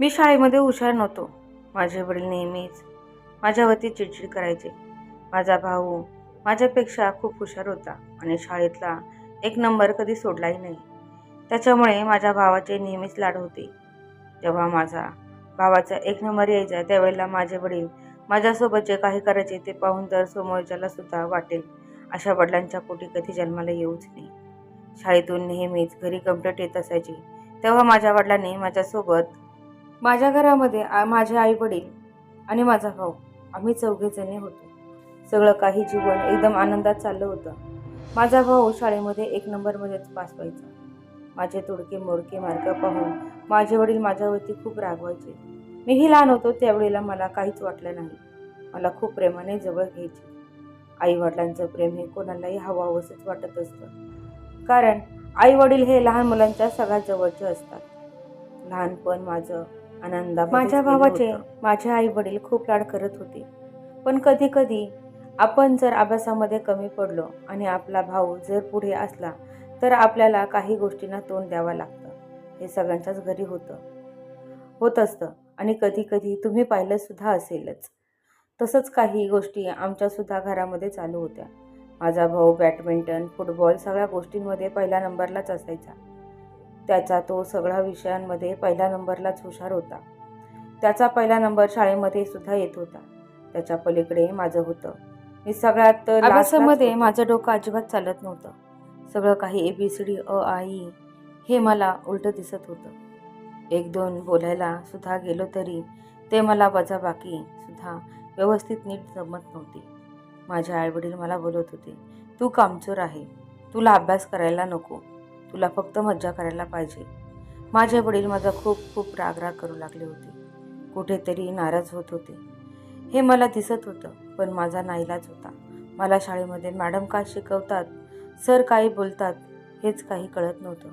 मी शाळेमध्ये हुशार नव्हतो. माझे वडील नेहमीच माझ्यावरती चिडचिड करायचे. माझा भाऊ माझ्यापेक्षा खूप हुशार होता आणि शाळेतला एक नंबर कधी सोडलाही नाही. त्याच्यामुळे माझ्या भावाचे नेहमीच लाड होते. जेव्हा माझा भावाचा एक नंबर यायचा त्यावेळेला माझे वडील माझ्यासोबत जे काही करायचे ते पाहून तर समोरच्याला सुद्धा वाटेल अशा वडिलांच्या पोटी कधी जन्माला येऊच नाही. शाळेतून नेहमीच घरी कंप्लेट येत असायची. तेव्हा माझ्या वडिलांनी माझ्यासोबत माझ्या घरामध्ये आ- माझे आई वडील आणि माझा भाऊ. आम्ही चौघेजणी होतो. सगळं काही जीवन एकदम आनंदात चाललं होतं. माझा भाऊ शाळेमध्ये एक नंबरमध्येच पास व्हायचा. माझे तोडके मोडके मार्क पाहून माझे वडील माझ्यावरती खूप रागवायचे. मीही लहान होतो त्यावेळेला मला काहीच वाटलं नाही. मला खूप प्रेमाने जवळ घ्यायचे. आई वडिलांचं प्रेम हे कोणालाही हवावंसंच वाटत असतं. कारण आई वडील हे लहान मुलांच्या सगळ्यात जवळचे असतात. लहानपण माझं आनंदा माझ्या भावाचे माझे आई वडील खूप लाड करत होते. पण कधी कधी आपण जर अभ्यासामध्ये कमी पडलो आणि आपला भाऊ जर पुढे असला तर आपल्याला काही गोष्टींना तोंड द्यावं लागतं. हे सगळ्यांच्याच घरी होतं. होत असतं. आणि कधी कधी तुम्ही पाहिलं सुद्धा असेलच. तसंच काही गोष्टी आमच्यासुद्धा घरामध्ये चालू होत्या. माझा भाऊ बॅडमिंटन फुटबॉल सगळ्या गोष्टींमध्ये पहिल्या नंबरलाच असायचा. त्याचा तो सगळ्या विषयांमध्ये पहिल्या नंबरलाच हुशार होता. त्याचा पहिला नंबर शाळेमध्ये सुद्धा येत होता. त्याच्या पलीकडे माझं होतं. मी सगळ्यात अभ्यासामध्ये माझं डोकं अजिबात चालत नव्हतं. सगळं काही ए बी सी डी अ आई हे मला उलटं दिसत होतं. एक दोन बोलायला सुद्धा गेलो तरी ते मला वजाबाकी सुद्धा व्यवस्थित नीट जमत नव्हती. माझे आईवडील मला बोलत होते तू कामचोर आहे. तुला अभ्यास करायला नको. तुला फक्त मज्जा करायला पाहिजे. माझे वडील माझा खूप खूप रागराग करू लागले होते. कुठेतरी नाराज होत होते. हे मला दिसत होतं पण माझा नाईलाज होता. मला शाळेमध्ये मॅडम काय शिकवतात सर काही बोलतात हेच काही कळत नव्हतं.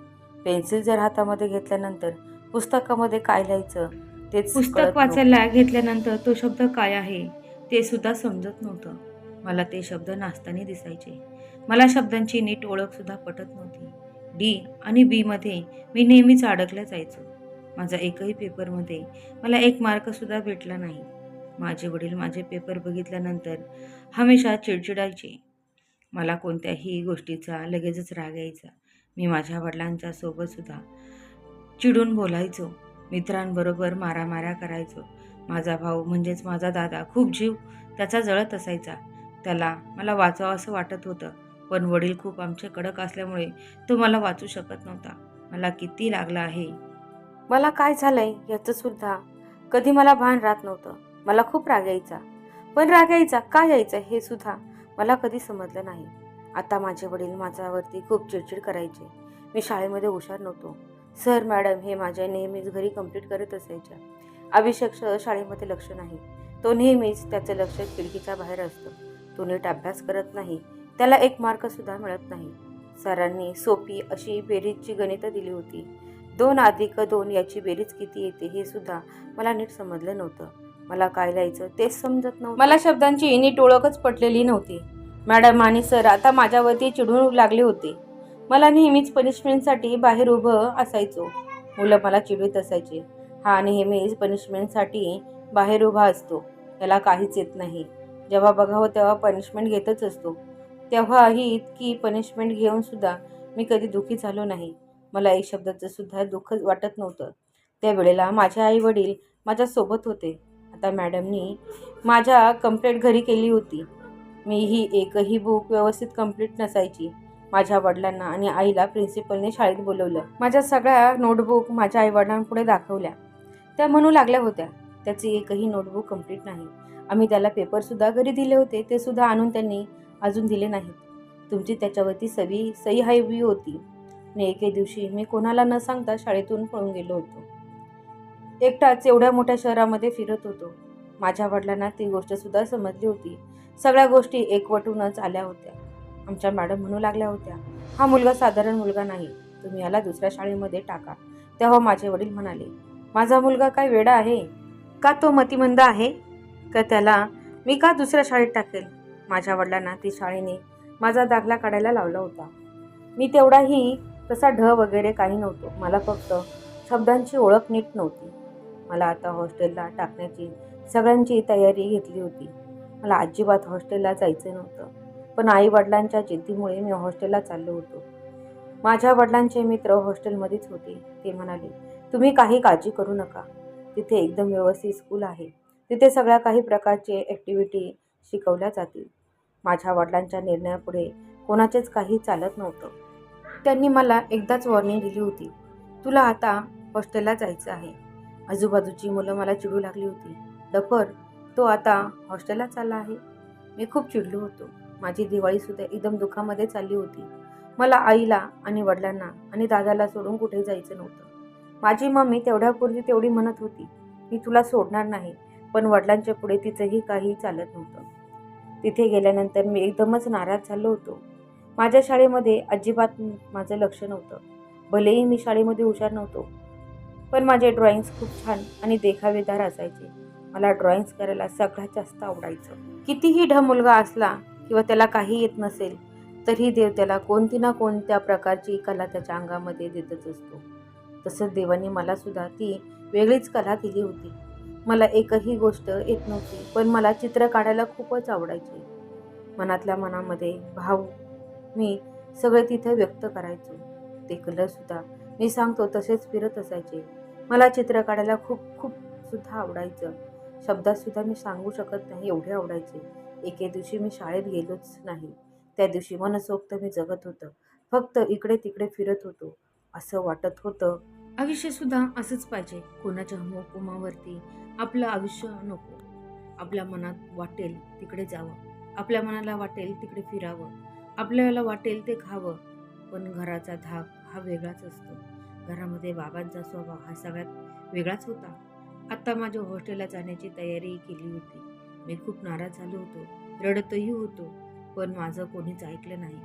पेन्सिल जर हातामध्ये घेतल्यानंतर पुस्तकामध्ये काय लिहायचं तेच पुस्तक. वाचायला घेतल्यानंतर तो शब्द काय आहे ते सुद्धा समजत नव्हतं. मला ते शब्द नाचताना दिसायचे. मला शब्दांची नीट ओळख सुद्धा पटत नव्हती. डी आणि बीमध्ये मी नेहमीच अडकल्या जायचो. माझा एकही पेपरमध्ये मला एक मार्कसुद्धा भेटला नाही. माझे वडील माझे पेपर बघितल्यानंतर हमेशा चिडचिडायचे. मला कोणत्याही गोष्टीचा लगेचच राग यायचा. मी माझ्या वडिलांच्या सोबतसुद्धा चिडून बोलायचो. मित्रांबरोबर मारामाऱ्या करायचो. माझा भाऊ म्हणजेच माझा दादा खूप जीव त्याचा जळत असायचा. त्याला मला वाचावं असं वाटत होतं. पण वडील खूप आमचे कडक असल्यामुळे तो मला वाचू शकत नव्हता. मला किती लागला आहे. मला काय झालंय याचं सुद्धा? कधी मला भान राहत नव्हतं. मला खूप राग यायचा. पण राग यायचा का यायचा हे सुद्धा मला कधी समजलं नाही. आता माझे वडील माझ्यावरती खूप चिडचिड करायचे. मी शाळेमध्ये हुशार नव्हतो. सर मॅडम हे माझ्या नेहमीच घरी कंप्लीट करत असायच्या. अभिषेक शाळेमध्ये लक्ष नाही. तो नेहमीच त्याचं लक्ष खिडकीच्या बाहेर असतं. तो नीट अभ्यास करत नाही. त्याला एक मार्क सुद्धा मिळत नाही. सरांनी सोपी अशी बेरीजची गणितं दिली होती. दोन अधिक दोन याची बेरीज किती येते हे सुद्धा मला नीट समजलं नव्हतं. मला काय लिहायचं तेच समजत नव्हतं. मला शब्दांची नीट ओळखच पटलेली नव्हती. मॅडम आणि सर आता माझ्यावरती चिडून लागले होते. मला नेहमीच पनिशमेंटसाठी बाहेर उभं असायचो. मुलं मला चिडवीत असायचे. हा नेहमीच पनिशमेंटसाठी बाहेर उभा असतो. त्याला काहीच येत नाही. जेव्हा बघावं तेव्हा पनिशमेंट घेतच असतो. तेव्हाही इतकी पनिशमेंट घेऊन सुद्धा मी कधी दुःखी झालो नाही. मला एक शब्दाचं सुद्धा दुःख वाटत नव्हतं. त्यावेळेला माझे आई वडील माझ्यासोबत होते. आता मॅडमनी माझ्या कंप्लेंट घरी केली होती. मी ही एकही बुक व्यवस्थित कंप्लीट नसायची. माझ्या वडिलांना आणि आईला प्रिन्सिपलने शाळेत बोलवलं. माझ्या सगळ्या नोटबुक माझ्या आईवडिलांपुढे दाखवल्या. त्या म्हणू लागल्या होत्या. त्याची एकही नोटबुक कंप्लीट नाही. आम्ही त्याला पेपरसुद्धा घरी दिले होते. ते सुद्धा आणून त्यांनी अजून दिले नाहीत. तुमची त्याच्यावरती सवी सही हवी होती. आणि एके दिवशी मी कोणाला न सांगता शाळेतून पळून गेलो होतो. एकटाच एवढ्या मोठ्या शहरामध्ये फिरत होतो. माझ्या वडिलांना ती गोष्टसुद्धा समजली होती. सगळ्या गोष्टी एकवटूनच आल्या होत्या. आमच्या मॅडम म्हणू लागल्या होत्या हा मुलगा साधारण मुलगा नाही. तुम्ही याला दुसऱ्या शाळेमध्ये टाका. तेव्हा माझे वडील म्हणाले माझा मुलगा काय वेडा आहे? का तो मतिमंद आहे? का त्याला मी का दुसऱ्या शाळेत टाकेल? माझ्या वडिलांना ती शाळेने माझा दाखला काढायला लावला होता. मी तेवढाही तसा ढ वगैरे काही नव्हतो. मला फक्त शब्दांची ओळख नीट नव्हती. मला आता हॉस्टेलला टाकण्याची सगळ्यांची तयारी घेतली होती. मला अजिबात हॉस्टेलला जायचं नव्हतं. पण आई वडिलांच्या जिद्दीमुळे मी हॉस्टेलला चाललो होतो. माझ्या वडिलांचे मित्र हॉस्टेलमध्येच होते. ते म्हणाले तुम्ही काही काळजी करू नका. तिथे एकदम व्यवस्थित स्कूल आहे. तिथे सगळ्या काही प्रकारचे ॲक्टिव्हिटी शिकवल्या जातील. माझ्या वडिलांच्या निर्णयापुढे कोणाचेच काही चालत नव्हतं. त्यांनी मला एकदाच वॉर्निंग दिली होती तुला आता हॉस्टेलला जायचं आहे. आजूबाजूची मुलं मला चिडू लागली होती डफर तो आता हॉस्टेलला चालला आहे. मी खूप चिडलो होतो. माझी दिवाळीसुद्धा एकदम दुःखामध्ये चालली होती. मला आईला आणि वडिलांना आणि दादाला सोडून कुठे जायचं नव्हतं. माझी मम्मी तेवढ्यापूर्वी तेवढी म्हणत होती मी तुला सोडणार नाही. पण वडिलांच्या पुढे तिचंही काही चालत नव्हतं. तिथे गेल्यानंतर मी एकदमच नाराज झालो होतो. माझ्या शाळेमध्ये अजिबात माझं लक्ष नव्हतं. भलेही मी शाळेमध्ये हुशार नव्हतो पण माझे ड्रॉइंग्स खूप छान आणि देखावेदार असायचे. मला ड्रॉइंग्स करायला सगळ्यात जास्त आवडायचं. कितीही ढ मुलगा असला किंवा त्याला काही येत नसेल तरी देव त्याला कोणती ना कोणत्या प्रकारची कला त्याच्या अंगामध्ये देतच असतो. तसंच देवाने मलासुद्धा ती वेगळीच कला दिली होती. मला एकही गोष्ट येत नव्हती पण मला चित्र काढायला खूपच आवडायचे. मनातल्या मनामध्ये भाव मी सगळे तिथे व्यक्त करायचो. ते कलरसुद्धा मी सांगतो तसेच फिरत असायचे. मला चित्र काढायला खूप खूप सुद्धा आवडायचं. शब्दातसुद्धा मी सांगू शकत नाही एवढे आवडायचे. एके दिवशी मी शाळेत गेलोच नाही. त्या दिवशी मनसोक्त मी जगत होतं. फक्त इकडे तिकडे फिरत होतो. असं वाटत होतं. आयुष्यसुद्धा असंच पाहिजे. कोणाच्या हुकुमावरती आपलं आयुष्य नको. आपल्या मनात वाटेल तिकडे जावं. आपल्या मनाला वाटेल तिकडे फिरावं. आपल्याला वाटेल ते खावं. पण घराचा धाक हा वेगळाच असतो. घरामध्ये बाबांचा स्वभाव हा सगळ्यात वेगळाच होता. आत्ता माझ्या हॉस्टेलला जाण्याची तयारी केली होती. मी खूप नाराज झालो होतो. रडतही होतो. पण माझं कोणीच ऐकलं नाही.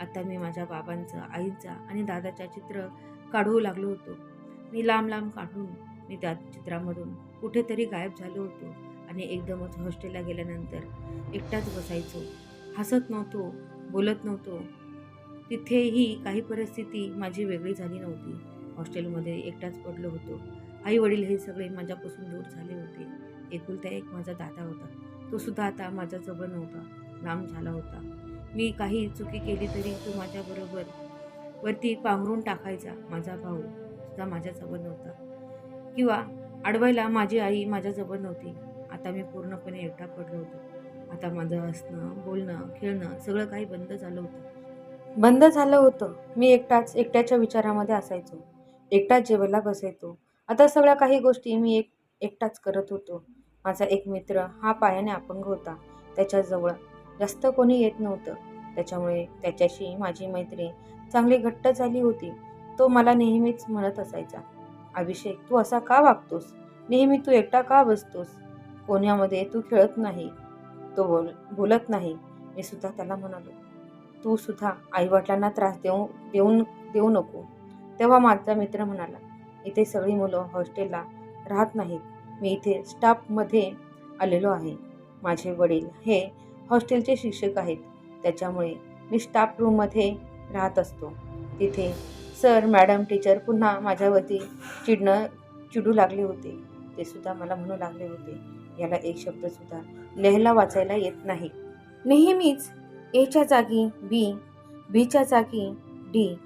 आता मी माझ्या बाबांचं आईचा आणि दादाच्या चित्र काढू लागलो होतो. मी लांब लांब काढून मी त्या चित्रामधून कुठेतरी गायब झालो होतो आणि एकदमच हॉस्टेलला गेल्यानंतर एकटाच बसायचो. हसत नव्हतो बोलत नव्हतो. तिथेही काही परिस्थिती माझी वेगळी झाली नव्हती. हॉस्टेलमध्ये एकटाच पडलो होतो. आई वडील हे सगळे माझ्यापासून दूर झाले होते. एकुलता एक माझा दादा होता. तो सुद्धा आता माझ्याजवळ नव्हता. लांब झाला होता. मी काही चुकी केली तरी तो माझ्याबरोबर वरती पांघरून टाकायचा माझा भाऊ सुद्धा माझ्याजवळ नव्हता. किंवा अडवायला माझी आई माझ्याजवळ नव्हती. आता मी पूर्णपणे एकटा पडलो होतो. आता माझं हसणं बोलणं खेळणं सगळं काही बंद झालं होतं. बंद झालं होतं. मी एकटाच एकट्याच्या विचारामध्ये असायचो. एकटाच जेवायला बसायचो. आता सगळ्या काही गोष्टी मी एक एकटाच करत होतो. माझा एक मित्र हा पायाने अपंग होता. त्याच्याजवळ जास्त कोणी येत नव्हतं. त्याच्यामुळे त्याच्याशी माझी मैत्री चांगली घट्ट झाली होती. तो मला नेहमीच म्हणत असायचा. अभिषेक तू असा का वागतोस? नेहमी तू एकटा का बसतोस? कोण्यामध्ये तू खेळत नाही. तो बोल बोलत नाही. मी सुद्धा त्याला म्हणालो तू सुद्धा आईवडिलांना त्रास देऊ देऊन देऊ नको. तेव्हा माझा मित्र म्हणाला इथे सगळी मुलं हॉस्टेलला राहत नाहीत. मी इथे स्टाफमध्ये आलेलो आहे. माझे वडील हे हॉस्टेलचे शिक्षक आहेत. त्याच्यामुळे मी स्टाफ रूममध्ये राहत असतो. तिथे सर मॅडम टीचर पुन्हा माझ्यावरती चिडणं चिडू लागले होते. ते सुद्धा मला म्हणू लागले होते. याला एक शब्दसुद्धा लिहायला वाचायला येत नाही. नेहमीच एच्या जागी बी बीच्या जागी डी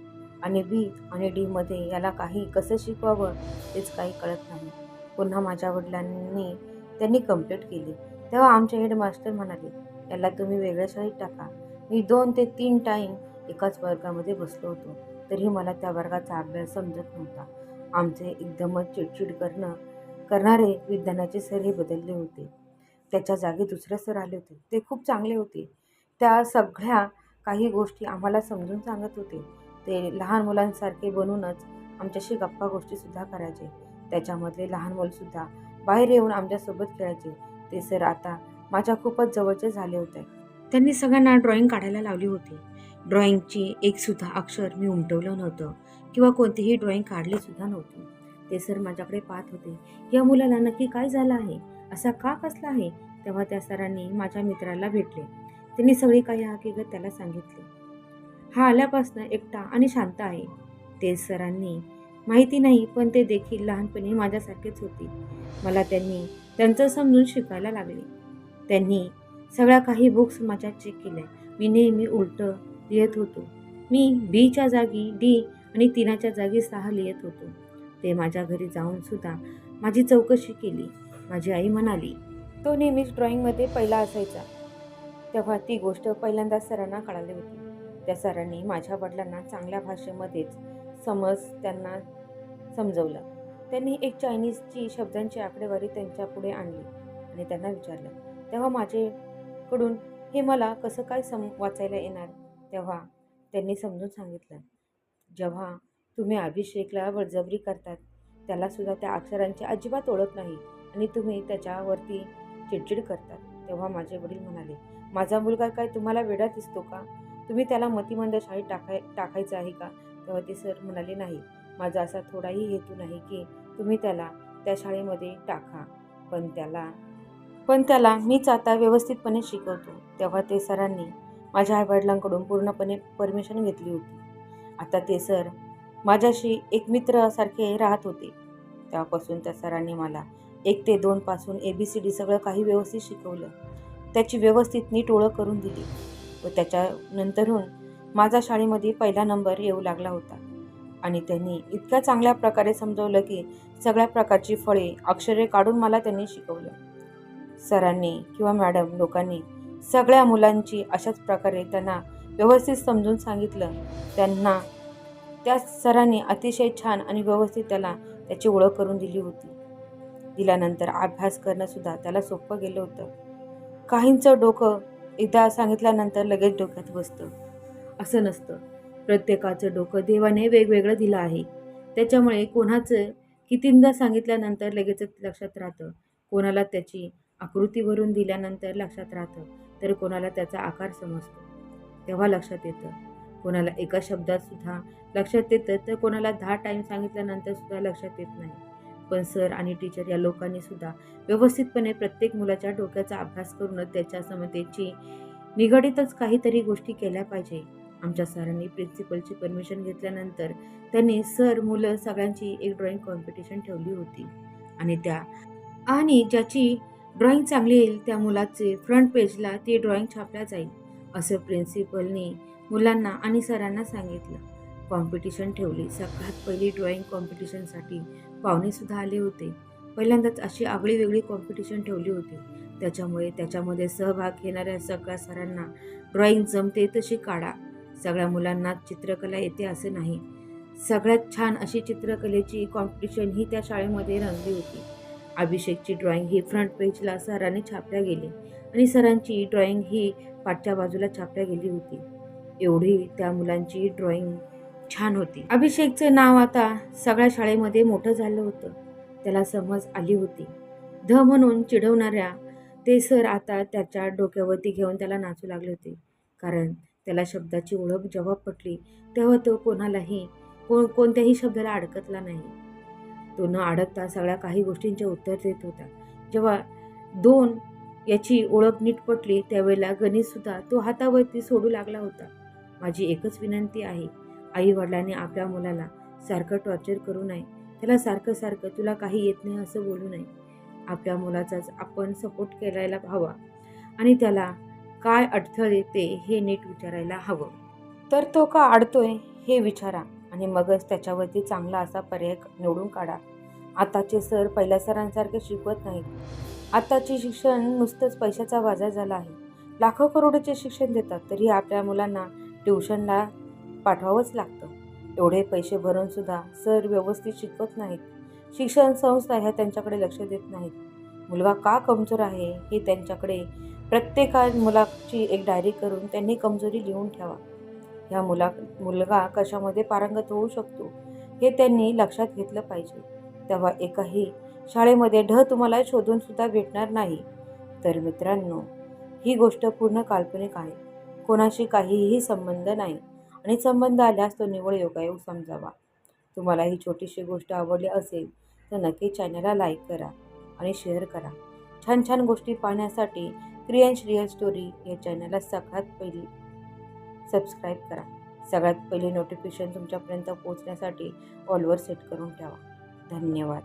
आणि बी आणि डीमध्ये याला काही कसं शिकवावं तेच काही कळत नाही. पुन्हा माझ्या वडिलांनी त्यांनी कंप्लीट केली. तेव्हा आमचे हेडमास्टर म्हणाले याला तुम्ही वेगळ्या शाळेत टाका. मी दोन ते तीन टाईम एकाच वर्गामध्ये बसलो होतो. तरी मला त्या वर्गाचा अभ्यास समजत नव्हता. आमचे एकदमच चिडचिड करणं करणारे विज्ञानाचे सर हे बदलले होते. त्याच्या जागी दुसरे सर आले होते. ते खूप चांगले होते. त्या सगळ्या काही गोष्टी आम्हाला समजून सांगत होते. ते लहान मुलांसारखे बनूनच आमच्याशी गप्पा गोष्टीसुद्धा करायचे. त्याच्यामधले लहान मुलंसुद्धा बाहेर येऊन आमच्यासोबत खेळायचे. ते सर आता माझ्या खूपच जवळचे झाले होते. त्यांनी सगळ्यांना ड्रॉइंग काढायला लावली होती. ड्रॉइंगची एकसुद्धा अक्षर मी उमटवलं नव्हतं किंवा कोणतेही ड्रॉइंग काढलेसुद्धा नव्हते. ते सर माझ्याकडे पाहत होते या मुलाला नक्की काय झालं आहे? असा का कसला आहे? तेव्हा त्या सरांनी माझ्या मित्राला भेटले. त्यांनी सगळी काही हकीकत त्याला सांगितली. हा आल्यापासून एकटा आणि शांत आहे. ते सरांनी माहिती नाही पण ते देखील लहानपणी माझ्यासारखेच होते. मला त्यांनी त्यांचं समजून शिकायला लागले. त्यांनी सगळ्या काही बुक्स माझ्या चेक केल्या. मी नेहमी उलटं लिहित होतो. मी बीच्या जागी डी आणि तिनाच्या जागी सहा लिहित होतो. ते माझ्या घरी जाऊन सुद्धा माझी चौकशी केली. माझी आई म्हणाली तो नेहमीच ड्रॉइंगमध्ये पहिला असायचा. तेव्हा ती गोष्ट पहिल्यांदा सरांना कळाली होती. त्या सरांनी माझ्या वडिलांना चांगल्या भाषेमध्येच समज त्यांना समजवलं. त्यांनी एक चायनीजची शब्दांची आकडेवारी त्यांच्या पुढे आणली आणि त्यांना विचारलं तेव्हा माझेकडून हे मला कसं काय सम वाचायला येणार? तेव्हा त्यांनी समजून सांगितलं जेव्हा तुम्ही अभिषेकला बळजबरी करतात त्यालासुद्धा त्या अक्षरांची अजिबात ओळख नाही आणि तुम्ही त्याच्यावरती चिडचिड करतात. तेव्हा माझे वडील म्हणाले माझा मुलगा काय तुम्हाला वेडा दिसतो का? तुम्ही त्याला मतिमंद शाळेत टाकाय टाकायचं आहे का? तेव्हा ते सर म्हणाले नाही माझा असा थोडाही हेतू नाही की तुम्ही त्याला त्या शाळेमध्ये टाका पण त्याला पण त्याला मीच आता व्यवस्थितपणे शिकवतो. तेव्हा ते सरांनी माझ्या आईवडिलांकडून पूर्णपणे परमिशन घेतली होती. आता ते सर माझ्याशी एक मित्रासारखे राहत होते. तेव्हापासून त्या सरांनी मला एक ते दोनपासून ए बी सी डी सगळं काही व्यवस्थित शिकवलं. त्याची व्यवस्थित नीट ओळख करून दिली व त्याच्यानंतरून माझा शाळेमध्ये पहिला नंबर येऊ लागला होता. आणि त्यांनी इतक्या चांगल्या प्रकारे समजवलं की सगळ्या प्रकारची फळे अक्षरे काढून मला त्यांनी शिकवलं. सरांनी किंवा मॅडम लोकांनी सगळ्या मुलांची अशाच प्रकारे त्यांना व्यवस्थित समजून सांगितलं. त्यांना त्या सरांनी अतिशय छान आणि व्यवस्थित त्याला त्याची ओळख करून दिली होती. दिल्यानंतर अभ्यास करणंसुद्धा त्याला सोपं गेलं होतं. काहींचं डोकं एकदा सांगितल्यानंतर लगेच डोक्यात बसतं. असं नसतं. प्रत्येकाचं डोकं देवाने वेगवेगळं दिलं आहे. त्याच्यामुळे कोणाचं कितींदा सांगितल्यानंतर लगेचच लक्षात राहतं. कोणाला त्याची आकृतीवरून दिल्यानंतर लक्षात राहतं. तर कोणाला त्याचा आकार समजतो? तेव्हा लक्षात येतं. कोणाला एका शब्दात सुद्धा लक्षात येतं तर कोणाला दहा टाईम सांगितल्यानंतर सुद्धा लक्षात येत नाही. पण सर आणि टीचर या लोकांनी सुद्धा व्यवस्थितपणे प्रत्येक मुलाच्या डोक्याचा अभ्यास करूनच त्याच्या समतेची निगडीतच काहीतरी गोष्टी केल्या पाहिजे. आमच्या सरांनी प्रिन्सिपलची परमिशन घेतल्यानंतर त्यांनी सर मुलं सगळ्यांची एक ड्रॉइंग कॉम्पिटिशन ठेवली होती. आणि त्या आणि ज्याची ड्रॉइंग चांगली येईल त्या मुलाचे फ्रंट पेजला ती ड्रॉइंग छापल्या जाईल असं प्रिन्सिपलने मुलांना आणि सरांना सांगितलं. कॉम्पिटिशन ठेवली. सगळ्यात पहिली ड्रॉइंग कॉम्पिटिशनसाठी पाहुणेसुद्धा आले होते. पहिल्यांदाच अशी आगळी वेगळी कॉम्पिटिशन ठेवली होती. त्याच्यामुळे त्याच्यामध्ये सहभाग घेणाऱ्या सगळ्या सरांना ड्रॉइंग जमते तशी काढा. सगळ्या मुलांना चित्रकला येते असे नाही. सगळ्यात छान अशी चित्रकलेची कॉम्पिटिशन ही त्या शाळेमध्ये रंगली होती. अभिषेकची ड्रॉइंग ही फ्रंट पेजला सरांनी छापल्या गेली. आणि सरांची ड्रॉइंग ही पाठच्या बाजूला छापल्या गेली होती. एवढी त्या मुलांची ड्रॉइंग छान होती. अभिषेकचं नाव आता सगळ्या शाळेमध्ये मोठं झालं होतं. त्याला समज आली होती. ध म्हणून चिडवणाऱ्या ते सर आता त्याच्या डोक्यावरती घेऊन त्याला नाचू लागले होते. कारण त्याला शब्दाची ओळख जेव्हा पटली तेव्हा तो कोणालाही को कोणत्याही शब्दाला अडकतला नाही. तो न अडकता सगळ्या काही गोष्टींचे उत्तर देत होता. जेव्हा दोन याची ओळख नीट पटली त्यावेळेला गणितसुद्धा तो हातावरती सोडू लागला होता. माझी एकच विनंती आहे आई वडिलांनी आपल्या मुलाला सारखं टॉर्चर करू नये. त्याला सारखं सारखं तुला काही येत नाही असं बोलू नये. आपल्या मुलाचाच आपण सपोर्ट करायला हवा आणि त्याला काय अडथळे येते हे नीट विचारायला हवं. तर तो का अडतोय हे विचारा. आणि मगच त्याच्यावरती चांगला असा पर्याय निवडून काढा. आताचे सर पहिल्या सरांसारखे शिकवत नाहीत. आताचे शिक्षण नुसतंच पैशाचा बाजार झाला आहे. लाखो करोडचे शिक्षण देतात तरी आपल्या मुलांना ट्युशनला पाठवावंच लागतं. एवढे पैसे भरून सुद्धा सर व्यवस्थित शिकवत नाहीत. शिक्षण संस्था ह्या त्यांच्याकडे लक्ष देत नाहीत. मुलगा का कमजोर आहे हे त्यांच्याकडे प्रत्येका मुलाची एक डायरी करून त्यांनी कमजोरी लिहून ठेवा. ह्या मुला मुलगा कशामध्ये पारंगत होऊ शकतो हे त्यांनी लक्षात घेतलं पाहिजे. तेव्हा एकाही शाळेमध्ये ढ तुम्हाला शोधूनसुद्धा भेटणार नाही. तर मित्रांनो ही गोष्ट पूर्ण काल्पनिक आहे. कोणाशी काहीही संबंध नाही आणि संबंध आल्यास तो निवड योगायोग समजावा. तुम्हाला ही छोटीशी गोष्ट आवडली असेल तर नक्की चॅनलला लाईक करा आणि शेअर करा. छान छान गोष्टी पाहण्यासाठी क्रियांश रिअल स्टोरी या चॅनलला सगळ्यात पहिली सबस्क्राईब करा. सगळ्यात पहिले नोटिफिकेशन तुमच्यापर्यंत पोहोचण्यासाठी ऑलवर सेट करून ठेवा. धन्यवाद.